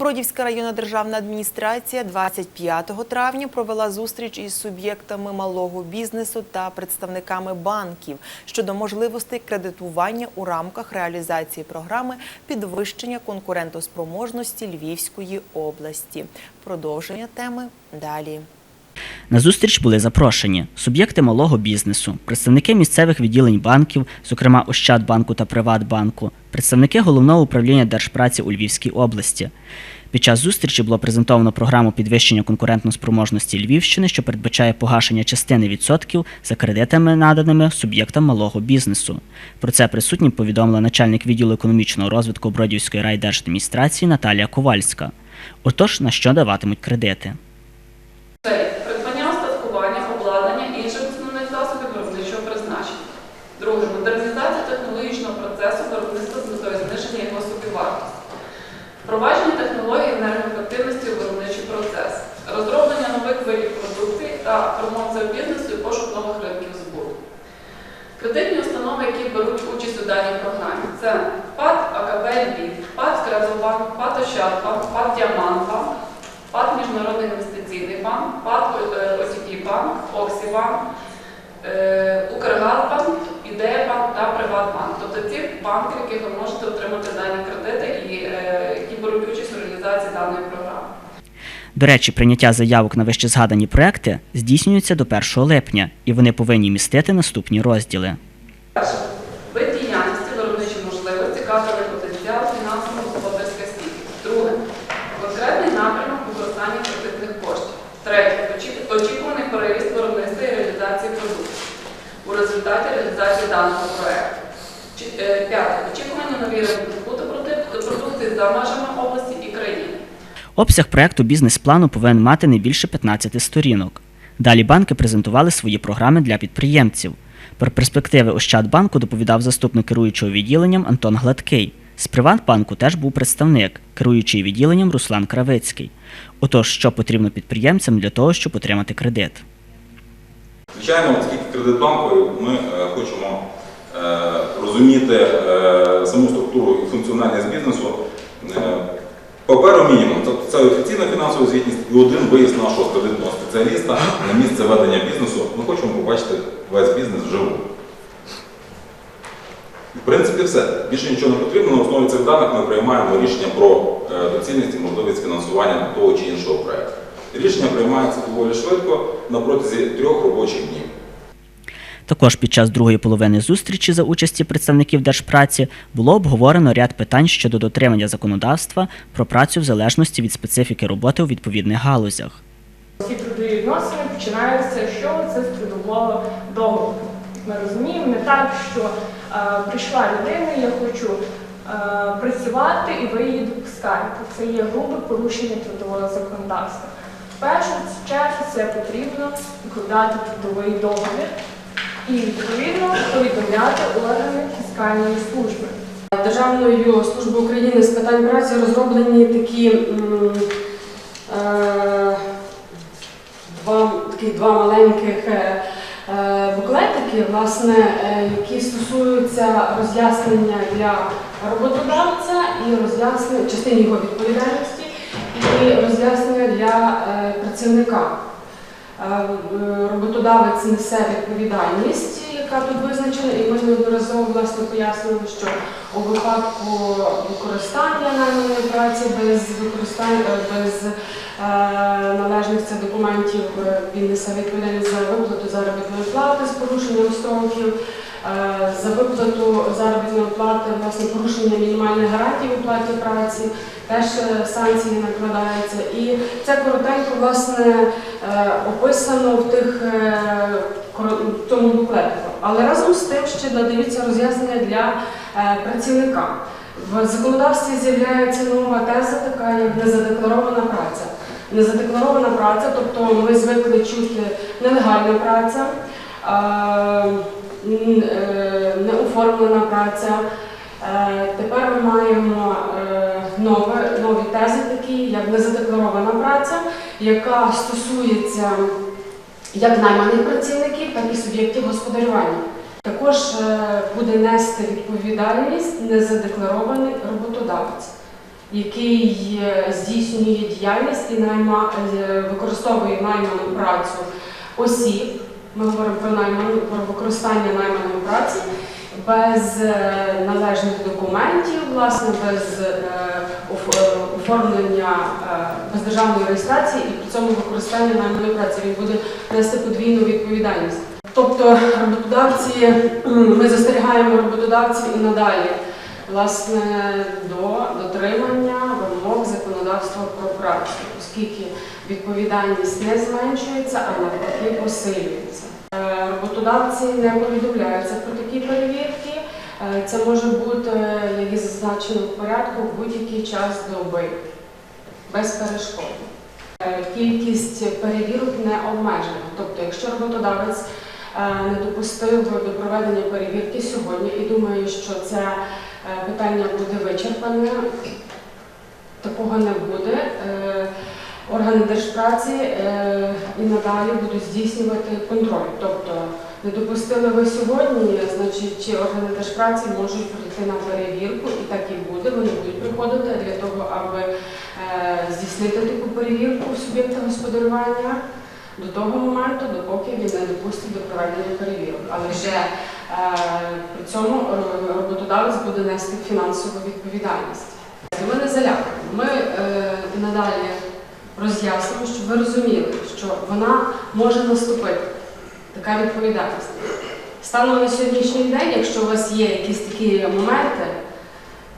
Бродівська районна державна адміністрація 25 травня провела зустріч із суб'єктами малого бізнесу та представниками банків щодо можливостей кредитування у рамках реалізації програми підвищення конкурентоспроможності Львівської області. Продовження теми далі. На зустріч були запрошені суб'єкти малого бізнесу, представники місцевих відділень банків, зокрема Ощадбанку та Приватбанку, представники головного управління Держпраці у Львівській області. Під час зустрічі було презентовано програму підвищення конкурентноспроможності Львівщини, що передбачає погашення частини відсотків за кредитами, наданими суб'єктам малого бізнесу. Про це присутнім повідомила начальник відділу економічного розвитку Бродівської райдержадміністрації Наталія Ковальська. Отож, на що даватимуть кредити? Друге модернізація технологічного процесу виробництва з метою зниження його собівартості. Впровадження технологій енергоефективності у виробничий процес, розроблення нових видів продукції та промоція бізнесу і пошук нових ринків збуту. Кредитні установи, які беруть участь у даній програмі, це ПАД АКБ Львів, ПАД Кредобанк, ПАД Ощадбанк, ПАД Діамантбанк, ПАД Міжнародний інвестиційний банк, ПАД е, Оксібанк, е, Укргазбанк, Ідеябанк та Приватбанк. Тобто ті банки, в яких ви можете отримати дані кредити і е, які беруть участь у реалізації даної програми. До речі, прийняття заявок на вище згадані проекти здійснюється до 1 липня, і вони повинні містити наступні розділи. Перше. Вид діяльності, виробничі можливості, кадровий потенціал, фінансово-господарська стійкість. Друге. Конкретний напрямок використання кредитних коштів. Третє. Очікуваний переріст виробництва і реалізації продуктів у результаті реалізації даного проекту. Е, П'яте. Очікування нові продукції за межами. Обсяг проекту бізнес-плану повинен мати не більше 15 сторінок. Далі банки презентували свої програми для підприємців. Про перспективи Ощадбанку доповідав заступник керуючого відділенням Антон Гладкий. З Приватбанку теж був представник, керуючий відділенням Руслан Кравицький. Отож, що потрібно підприємцям для того, щоб отримати кредит? Звичайно, оскільки кредитбанкою ми е, хочемо е, розуміти е, саму структуру і функціональність бізнесу. Паперу мінімум, тобто це офіційна фінансова звітність і один виїзд нашого кредитного спеціаліста на місце ведення бізнесу. Ми хочемо побачити весь бізнес вживу. В принципі, все. Більше нічого не потрібно. На основі цих даних ми приймаємо рішення про е, доцільність і можливість фінансування того чи іншого проєкту. Рішення приймається доволі швидко на протязі трьох робочих днів. Також під час другої половини зустрічі за участі представників Держпраці було обговорено ряд питань щодо дотримання законодавства про працю в залежності від специфіки роботи у відповідних галузях. Всі трудові відносини починаються, що це з трудового договору. Ми розуміємо не так, що е, прийшла людина, я хочу е, працювати і ви її допускаєте. Це є грубе порушення трудового законодавства. В першу чергу це потрібно укладати трудовий договір і відповідно повідомляти органи фіскальної служби. Державною службою України з питань праці розроблені такі е, два, таких два маленьких е, е, буклетики, власне, які стосуються роз'яснення для роботодавця і роз'яснення частини його відповідальності і роз'яснення для працівника. Е, е, Роботодавець несе відповідальність, яка тут визначена, і ми неодноразово власне пояснили, що у випадку використання найманої праці без використання е, без належних це документів він несе відповідальність за виплату заробітної плати з порушенням строків, за виплату заробітної плати, власне порушення мінімальних гарантій у платі праці, теж е, санкції накладаються. І це коротенько власне е, описано в тих е, в тому буклетику. Але разом з тим ще додаються роз'яснення для е, працівника. В законодавстві з'являється нова теза, така як незадекларована праця. Незадекларована праця, тобто ми звикли чути нелегальна праця, е, е, неоформлена праця. Е, Тепер ми маємо е, нове, нові тези, такі як незадекларована праця, яка стосується як найманих працівників, так і суб'єктів господарювання. Також е, буде нести відповідальність незадекларований роботодавець. який е, здійснює діяльність і найма, е, використовує найману працю осіб. Ми говоримо про найману про використання найманої праці без е, належних документів, власне, без е, е, оформлення, без державної реєстрації і при цьому використання найманої праці. Він буде нести подвійну відповідальність. Тобто роботодавці, ми застерігаємо роботодавців і надалі власне до дотримання законодавства про працю, оскільки відповідальність не зменшується, а навпаки посилюється. Е, Роботодавці не повідомляються про такі перевірки. Е, Це може бути, як і зазначено в порядку, в будь-який час доби, безперешкодно. Е, Кількість перевірок не обмежена. Тобто, якщо роботодавець не допустив до проведення перевірки сьогодні і думає, що це питання буде вичерпане, такого не буде. Е, Органи держпраці е, і надалі будуть здійснювати контроль. Тобто не допустили ви сьогодні, значить чи органи держпраці можуть прийти на перевірку, і так і буде. Вони будуть приходити для того, аби е, здійснити таку перевірку суб'єкта господарювання до того моменту, допоки він не допустить до проведення перевірок. Але вже при цьому роботодавець буде нести фінансову відповідальність. Ми не залякуємо. Ми е, надалі роз'яснимо, щоб ви розуміли, що вона може наступити. Така відповідальність. Станом на сьогоднішній день, якщо у вас є якісь такі моменти,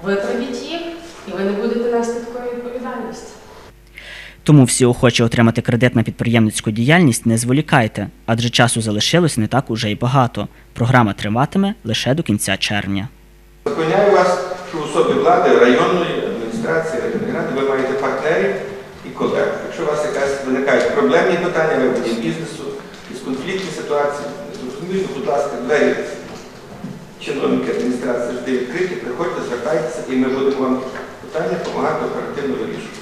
виправіть їх, і ви не будете нести такої відповідальності. Тому всі охочі отримати кредит на підприємницьку діяльність не зволікайте, адже часу залишилось не так уже й багато. Програма триватиме лише до кінця червня. Запевняю вас, що в особі влади, районної адміністрації, районної ради ви маєте партнерів і колег. Якщо у вас якась виникають проблемні питання, виводі бізнесу, якісь конфліктні ситуації, зрозуміло, будь ласка, двері чиновники адміністрації завжди відкриті, приходьте, звертайтеся і ми будемо вам питання допомагати оперативно вирішувати.